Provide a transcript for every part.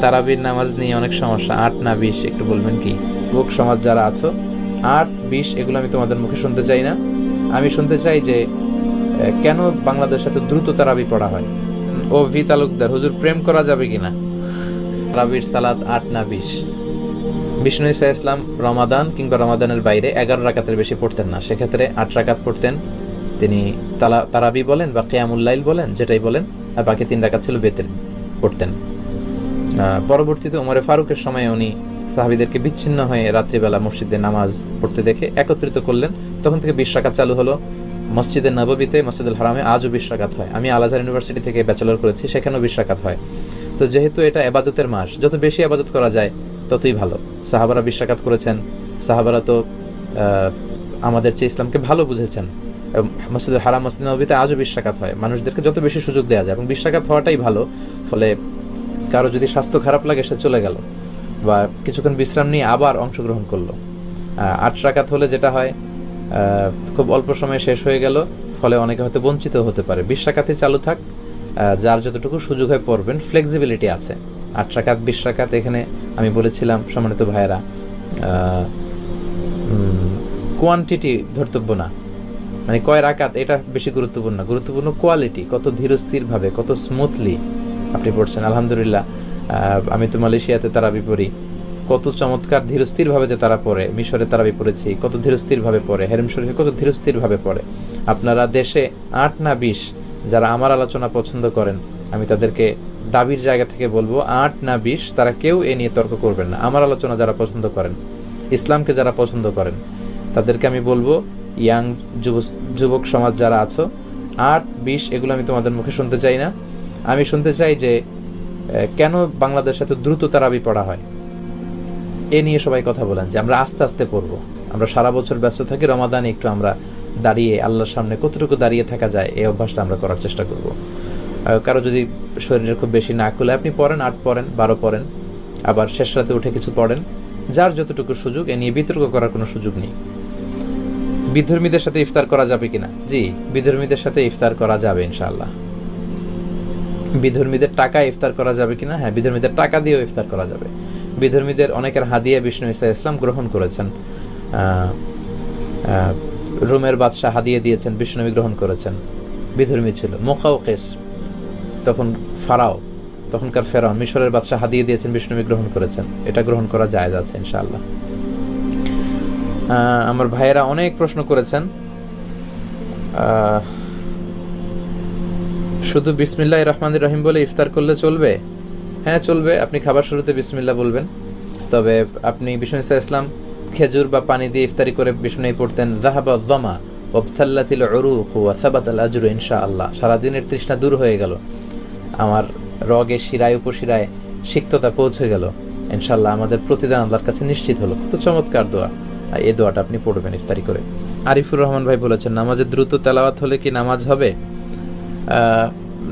তারাবির নামাজ নিয়ে অনেক সমস্যা। আট না বিশ, একটু বলবেন কি? লোক সমাজ যারা আছো, আট, বিশ, এগুলো আমি তোমাদের মুখে শুনতে চাই না। আমি শুনতে চাই যে কেন বাংলাদেশে এত দ্রুত তারাবি পড়া হয়? ও ভি তালুকদার, হুজুর প্রেম করা যাবে কিনা? তারাবির সালাত আট না বিশ। বিষ্ণু ইসা ইসলাম রমাদান কিংবা রমাদানের বাইরে এগারো রাকাতের বেশি পড়তেন না। সেক্ষেত্রে আট রাকাত পড়তেন। তিনি তালা তারাবি বলেন বা কেয়ামুল্লাইল বলেন, যেটাই বলেন, আর বাকি তিন রাকাত ছিল বেতের পড়তেন। পরবর্তীতে ওমরে ফারুকের সময় উনি সাহাবিদেরকে বিচ্ছিন্ন হয়ে রাত্রিবেলা মসজিদে নামাজ পড়তে দেখে একত্রিত করলেন। তখন থেকে বিশ চালু হলো। মসজিদের নববীতে, মসজিদুল হারামে আজও বিশ হয়। আমি আলাজার ইউনিভার্সিটি থেকে ব্যাচেলর করেছি, সেখানেও বিশ হয়। তো যেহেতু এটা এবাদতের মাস, যত বেশি আবাদত করা যায়, ততই ভালো। সাহাবারা বিশ করেছেন। সাহাবারা তো আমাদের চেয়ে ইসলামকে ভালো বুঝেছেন। মসজিদুল হারাম, মসজিদ নবীতে আজও বিশ হয়। মানুষদেরকে যত বেশি সুযোগ দেওয়া যায়, এবং বিশ হওয়াটাই ভালো। ফলে কারও যদি স্বাস্থ্য খারাপ লাগে, সে চলে গেল। বা কিছুক্ষণ বিশ্রাম নিয়ে আবার অংশগ্রহণ করল। আট রাকাত হলে যেটা হয় খুব অল্প সময়ে শেষ হয়ে গেল, ফলে অনেকে হয়তো বঞ্চিত হতে পারে। বিশ রাকাতে চালু থাক যার যতটুকু সুযোগ হয় পড়বেন ফ্লেক্সিবিলিটি আছে। আট রাকাত, বিশ রাকাত, এখানে আমি বলেছিলাম সম্মানিত ভাইয়েরা কোয়ান্টিটি ধর্তব্য না। মানে কয় রাকাত, এটা বেশি গুরুত্বপূর্ণ। গুরুত্বপূর্ণ কোয়ালিটি কত ধীরস্থিরভাবে, কত স্মুথলি আপনি পড়ছেন, আলহামদুলিল্লাহ। আমি তো মালয়েশিয়াতে তারাবি পড়ি। কত চমৎকার ধীরস্থির ভাবে যে তারা পড়ে, মিশরে তারাবি পড়েছি, কত ধীরস্থির ভাবে পড়ে, হেরেম শরীফে কত ধীরস্থির ভাবে পড়ে। আপনারা দেশে আট না বিশ যারা আমার আলোচনা পছন্দ করেন, আমি তাদেরকে দাবির জায়গা থেকে বলব, আট না বিশ তারা কেউ এ নিয়ে তর্ক করবেন না। আমার আলোচনা যারা পছন্দ করেন, ইসলামকে যারা পছন্দ করেন, তাদেরকে আমি বলব, ইয়াং যুব- যুবক সমাজ যারা আছো, আট, বিশ, এগুলো আমি তোমাদের মুখে শুনতে চাই না। আমি শুনতে চাই যে কেন বাংলাদেশে এত দ্রুত তারাবি পড়া হয়? এ নিয়ে সবাই কথা বলেন যে আমরা আস্তে আস্তে পড়ব। আমরা সারা বছর ব্যস্ত থাকি, রমাদানে একটু আমরা দাঁড়িয়ে, আল্লাহর সামনে কতটুকু দাঁড়িয়ে থাকা যায়, এই অভ্যাসটা আমরা করার চেষ্টা করব। কারও যদি শরীরের খুব বেশি না খুলে, আপনি পড়েন, আট পড়েন, বারো পড়েন, আবার শেষ রাতে উঠে কিছু পড়েন, যার যতটুকু সুযোগ, এ নিয়ে বিতর্ক করার কোনো সুযোগ নেই। বিধর্মীদের সাথে ইফতার করা যাবে কিনা? জি, বিধর্মীদের সাথে ইফতার করা যাবে, ইনশাআল্লাহ। বিধর্মীদের টাকা ইফতার করা যাবে কিনা? হ্যাঁ বিধর্মীদের টাকা দিয়েও ইফতার করা যাবে। বিধর্মীদের অনেকের হাদিয়া বিষ্ণু ইসা ইসলাম গ্রহণ করেছেন। রোমের বাদশাহ হাদিয়ে দিয়েছেন, বিষ্ণুনবী গ্রহণ করেছেন। বিধর্মী ছিল। মোকাও কেস তখন ফারাও, তখনকার ফেরাও মিশরের বাদশাহ হাদিয়ে দিয়েছেন, বিষ্ণুনবী গ্রহণ করেছেন। এটা গ্রহণ করা যায় আছে, ইনশাআল্লাহ। আমার ভাইয়েরা অনেক প্রশ্ন করেছেন। শুধু বিসমিল্লাহ রহমান রহিম বলে ইফতার করলে চলবে? হ্যাঁ চলবে। আপনি খাবার শুরুতে বিসমিল্লাহ বলবেন। তবে আপনি বিষ্ণু ইসা ইসলাম খেজুর বা পানি দিয়ে ইফতারি করে বিষ্ণু পড়তেন জাহাবা দমা ওবথাল্লাতিল উরুক ওয়া সাবাতাল আজরু ইনশাআল্লাহ। সারাদিনের তৃষ্ণা দূর হয়ে গেল। আমার রগে শিরায়, উপশিরায় সিক্ততা পৌঁছে গেল। ইনশাল্লাহ আমাদের প্রতিদান আল্লাহর কাছে নিশ্চিত হলো। কত চমৎকার দোয়া। আর এই দোয়াটা আপনি পড়বেন ইফতারি করে। আরিফুর রহমান ভাই বলেছেন নামাজের দ্রুত তেলাওয়াত হলে কি নামাজ হবে?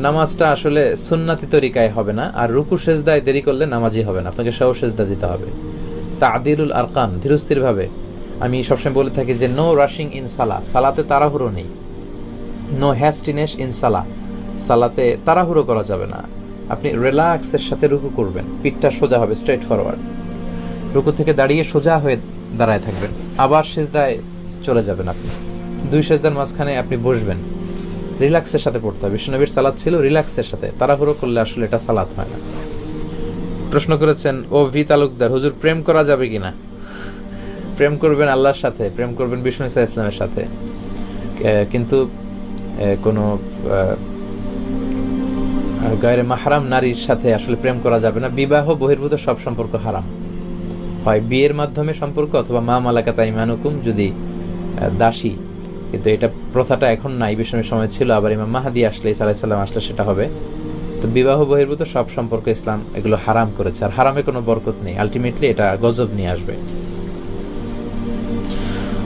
নামাজটা আসলে সুন্নাতি তরিকায় হবে না, আর রুকু সেজদায় দেরি করলে নামাজই হবে না। আপনাকে সহ সেজদা দিতে হবে। তা আদিরুল আরকান ধীরস্থির ভাবে আমি সবসময় বলে থাকি যে নো রাশিং ইন সালা সালাতে তাড়াহুড়ো নেই। নো হ্যাস্টিনেস ইন সালা সালাতে তাড়াহুড়ো করা যাবে না। আপনি রিল্যাক্সের সাথে রুকু করবেন, পিঠটা সোজা হবে স্ট্রেট ফরওয়ার্ড রুকু থেকে দাঁড়িয়ে সোজা হয়ে দাঁড়ায় থাকবেন, আবার সেজদায় চলে যাবেন আপনি। দুই সেজদার মাঝখানে আপনি বসবেন। রিল্যাক্সের সাথে পড়তে হবে বিষ্ণুনবীর সালাদ ছিল রিল্যাক্সের সাথে। তাড়াহুড়ো করলে আসলে এটা সালাত হয় না। প্রশ্ন করেছেন, ও ভি তালুকদার, হুজুর প্রেম করা যাবে কিনা প্রেম করবেন আল্লাহর সাথে, প্রেম করবেন বিষ্ণু ইসা ইসলামের সাথে। কিন্তু কোনো গায়ের মাহারাম নারীর সাথে আসলে প্রেম করা যাবে না। বিবাহ, বহির্ভূত সব সম্পর্ক হারাম। হয় বিয়ের মাধ্যমে সম্পর্ক অথবা মা মালাকা তাই মানুকুম যদি দাসী কিন্তু এটা প্রথাটা এখন নাই বিষ্ণুর সময় ছিল। আবার ইমাম মাহাদি আসলে আলাইসাল্লাম আসলে সেটা হবে। তো বিবাহ, বহির্ভূত সব সম্পর্ক ইসলাম এগুলো হারাম করেছে। আর হারামে কোনো বরকত নেই। আলটিমেটলি এটা গজব নিয়ে আসবে।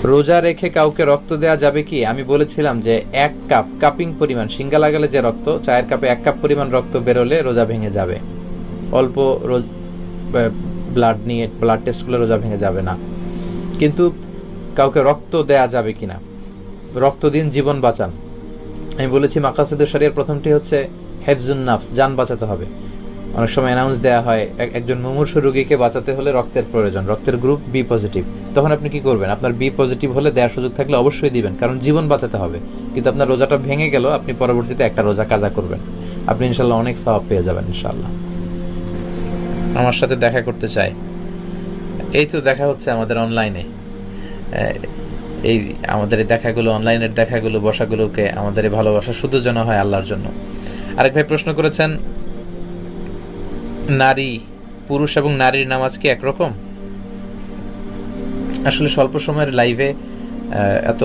রোজা রেখে কাউকে রক্ত দেওয়া যাবে কি? আমি বলেছিলাম যে এক কাপ কাপিং পরিমাণ, সিঙ্গা লাগালে যে রক্ত, চায়ের কাপে এক কাপ পরিমাণ রক্ত বেরোলে রোজা ভেঙে যাবে। অল্প রোজ ব্লাড নিয়ে ব্লাড টেস্ট করলে রোজা ভেঙে যাবে না। কিন্তু কাউকে রক্ত দেয়া যাবে কিনা? রক্ত দিন জীবন বাঁচান। আমি বলেছি মাকাসিদুর শরিয়ার প্রথমটি হচ্ছে হেফজুন নাফস যান বাঁচাতে হবে। অনেক সময় অ্যানাউন্স দেওয়া হয়, এক- একজন মুমূর্ষু রোগীকে বাঁচাতে হলে রক্তের প্রয়োজন, রক্তের গ্রুপ বি পজিটিভ তখন আপনি কি করবেন? আপনার বি পজিটিভ হলে দেওয়ার সুযোগ থাকলে অবশ্যই দিবেন, কারণ জীবন বাঁচাতে হবে। কিন্তু আপনার রোজাটা ভেঙে গেল, আপনি পরবর্তীতে একটা রোজা কাজা করবেন। আপনি ইনশাল্লাহ অনেক সওয়াব পেয়ে যাবেন ইনশাল্লাহ। আমার সাথে দেখা করতে চায় এই তো দেখা হচ্ছে আমাদের অনলাইনে এই আমাদের এই দেখাগুলো অনলাইনের দেখাগুলো, বসাগুলোকে আমাদের এই ভালোবাসা শুধু যেন হয় আল্লাহর জন্য। আরেক ভাই প্রশ্ন করেছেন, নারী, পুরুষ এবং নারীর নামাজ কি একরকম? আসলে স্বল্প সময়ের লাইভে এত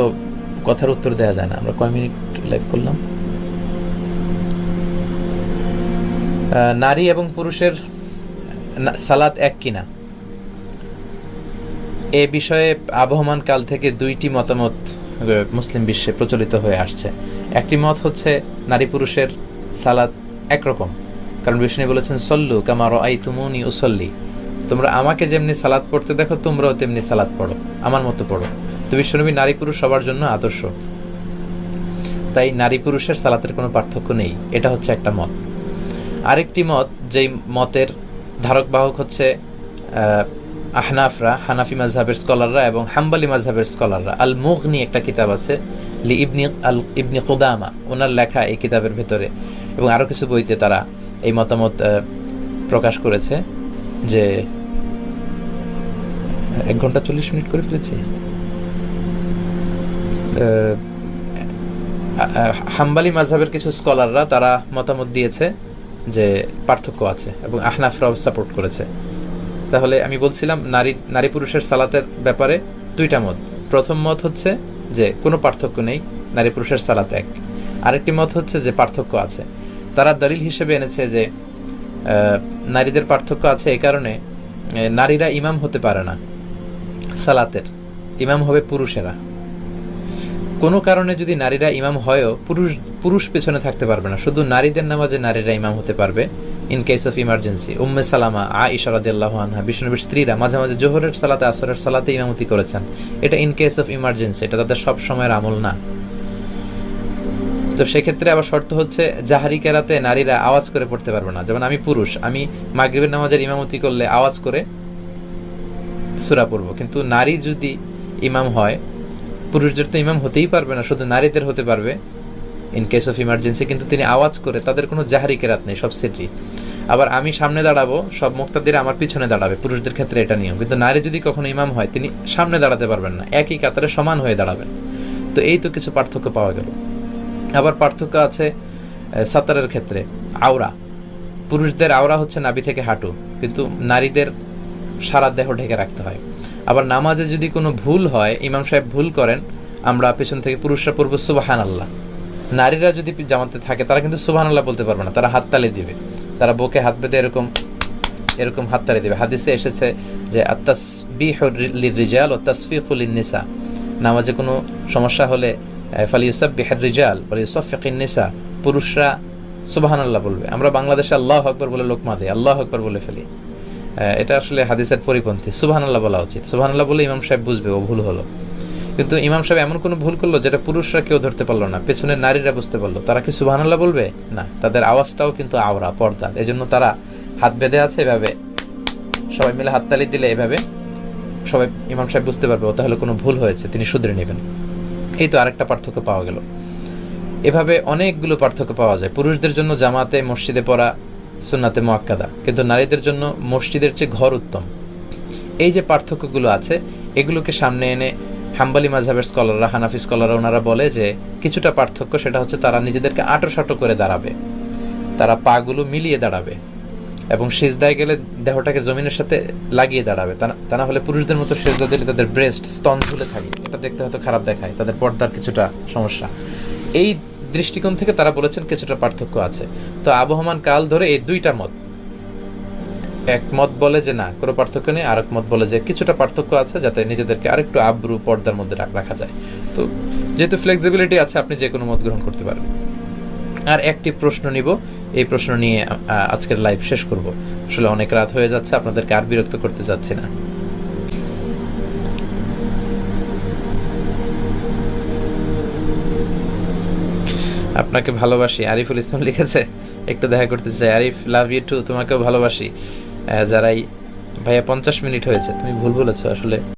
কথার উত্তর দেওয়া যায় না। আমরা কয় মিনিট লাইভ করলাম? নারী এবং পুরুষের সালাত এক কিনা? এ বিষয়ে আবহমান কাল থেকে দুইটি মতামত মুসলিম বিশ্বে প্রচলিত হয়ে আসছে। একটি মত হচ্ছে নারী পুরুষের সালাদ একরকম। কারণ বিষ্ণু বলেছেন, সল্লু কামার আই তুমুনি উসল্লি। তোমরা আমাকে যেমনি সালাদ পড়তে দেখো, তোমরাও তেমনি সালাদ পড়ো, আমার মতো পড়ো। তো বিশ্বনবী নারী পুরুষ সবার জন্য আদর্শ। তাই নারী পুরুষের সালাতের কোনো পার্থক্য নেই। এটা হচ্ছে একটা মত। আরেকটি মত, যেই মতের ধারক বাহক হচ্ছে আহনাফরা, হানাফি মাজহাবের স্কলাররা এবং হাম্বালি মাজহাবের স্কলাররা। আল মুগনি একটা কিতাব আছে লি ইবনি আল ইবনি কুদামা, ওনার লেখা এই কিতাবের ভেতরে। এবং আরও কিছু বইতে তারা এই মতামত প্রকাশ করেছে যে, এক ঘণ্টা চল্লিশ মিনিট করে ফেলেছি? হাম্বালি মাঝহাবের কিছু স্কলাররা তারা মতামত দিয়েছে যে পার্থক্য আছে এবং আহনাফরাও সাপোর্ট করেছে। তাহলে আমি বলছিলাম নারী নারী পুরুষের সালাতের ব্যাপারে দুইটা মত। প্রথম মত হচ্ছে যে কোনো পার্থক্য নেই, নারী পুরুষের সালাত এক। আরেকটি মত হচ্ছে যে পার্থক্য আছে। তারা দলিল হিসেবে এনেছে যে নারীদের পার্থক্য আছে এই কারণে নারীরা ইমাম হতে পারে না, সালাতের। ইমাম হবে পুরুষেরা। কোনো কারণে যদি নারীরা ইমাম হয়ও, পুরুষ পুরুষ পেছনে থাকতে পারবে না। শুধু নারীদের নামাজে নারীরা ইমাম হতে পারবে। In case of emergency Umme Salama আ ইশারাদিল্লাহ আনহা বিষ্ণুনবীর স্ত্রীরা মাঝে মাঝে জোহরের সালাতে, আসরের সালাতে ইমামতি করেছেন। এটা ইন কেস অফ ইমার্জেন্সি এটা তাদের সব সময়ের আমল না। তো সেক্ষেত্রে আবার শর্ত হচ্ছে, জাহারি কেরাতে নারীরা আওয়াজ করে পড়তে পারবে না। যেমন আমি পুরুষ, আমি মাগরিবের নামাজের ইমামতি করলে আওয়াজ করে সুরা পড়ব। কিন্তু নারী যদি ইমাম হয়, পুরুষদের তো ইমাম হতেই পারবে না, শুধু নারীদের হতে পারবে। ইন কেস অফ ইমার্জেন্সি কিন্তু তিনি আওয়াজ করে তাদের কোনো জাহারি কেরাত নেই, সব সেটলি আবার আমি সামনে দাঁড়াবো, সব মুক্তাদের আমার পিছনে দাঁড়াবে, পুরুষদের ক্ষেত্রে এটা নিয়ম। কিন্তু নারী যদি কখনো ইমাম হয়, তিনি সামনে দাঁড়াতে পারবেন না, একই কাতারে সমান হয়ে দাঁড়াবেন। তো এই তো কিছু পার্থক্য পাওয়া গেল। আবার পার্থক্য আছে সাতারের ক্ষেত্রে, আওরা। পুরুষদের আওরা হচ্ছে নাভি থেকে হাঁটু, কিন্তু নারীদের সারা দেহ ঢেকে রাখতে হয়। আবার নামাজে যদি কোনো ভুল হয়, ইমাম সাহেব ভুল করেন, আমরা পেছন থেকে পুরুষরা পড়ব সুবাহান আল্লাহ নারীরা যদি জামাতে থাকে, তারা কিন্তু সুবাহান আল্লাহ বলতে পারবে না। তারা হাততালি দিবে। তারা বুকে হাত বেঁধে এরকম এরকম হাততালি দিবে। হাদিসে এসেছে যে রিজাল ও তাসফিকুল নিসা নামাজে কোনো সমস্যা হলে ফালি ইউসাব্বিহার রিজাল ফালি ইউসাফিকিন নিসা পুরুষরা সুবাহান আল্লাহ বলবে। আমরা বাংলাদেশে আল্লাহ আকবর বলে লোকমা দিই আল্লাহ আকবর বলে ফেলি। এটা আসলে হাদিসের পরিপন্থী। সুবাহান আল্লাহ বলা উচিত। সুবাহান আল্লাহ বলে ইমাম সাহেব বুঝবে, ও ভুল হলো। কিন্তু ইমাম সাহেব এমন কোনো ভুল করল যেটা পুরুষরা কেউ ধরতে পারল না পেছনের নারীরা বুঝতে পারল। তারা কি সুবাহান আল্লাহ বলবে? না, তাদের আওয়াজটাও কিন্তু আওরা পর্দা এই জন্য তারা হাত বেঁধে আছে এভাবে, সবাই মিলে হাততালি দিলে এভাবে, সবাই ইমাম সাহেব বুঝতে পারবে তাহলে কোনো ভুল হয়েছে, তিনি শুধরে নেবেন। এই তো আরেকটা পার্থক্য পাওয়া গেল। এভাবে অনেকগুলো পার্থক্য পাওয়া যায়। পুরুষদের জন্য জামাতে, মসজিদে পড়া, সুন্নাতে মোয়াক্কাদা। কিন্তু নারীদের জন্য মসজিদের চেয়ে ঘর উত্তম। এই যে পার্থক্যগুলো আছে, এগুলোকে সামনে এনে হাম্বালি মাঝহাবের স্কলাররা, হানাফি স্কলাররা ওনারা বলে যে কিছুটা পার্থক্য সেটা হচ্ছে তারা নিজেদেরকে আটো সাটো করে দাঁড়াবে। তারা পাগুলো মিলিয়ে দাঁড়াবে এবং সেজদায় গেলে দেহটাকে জমিনের সাথে লাগিয়ে দাঁড়াবে। তা না হলে পুরুষদের মতো সেজদা দিলে তাদের ব্রেস্ট স্তন ঝুলে থাকে এটা দেখতে হয়তো খারাপ দেখায়, তাদের পর্দার কিছুটা সমস্যা। এই দৃষ্টিকোণ থেকে তারা বলেছেন কিছুটা পার্থক্য আছে। তো আবহমান কাল ধরে এই দুইটা মত এক মত বলে যে না, কোনো পার্থক্য নেই আর এক মত বলে যে কিছুটা পার্থক্য আছে যাতে নিজেদেরকে আরেকটু আব্রু পর্দার মধ্যে রাখা যায়। তো যেহেতু ফ্লেক্সিবিলিটি আছে, আপনি যে কোনো মত গ্রহণ করতে পারেন। আর একটি প্রশ্ন নিব, এই প্রশ্ন নিয়ে আজকের লাইভ শেষ করব। আসলে অনেক রাত হয়ে যাচ্ছে, আপনাদেরকে আর বিরক্ত করতে চাচ্ছি না। আপনাকে ভালোবাসি, আরিফুল ইসলাম লিখেছে, একটু দেখা করতে চাই। আরিফ লাভ ইউ টু তোমাকেও ভালোবাসি। যারাই ভাইয়া পঞ্চাশ মিনিট হয়েছে তুমি ভুল বলেছ আসলে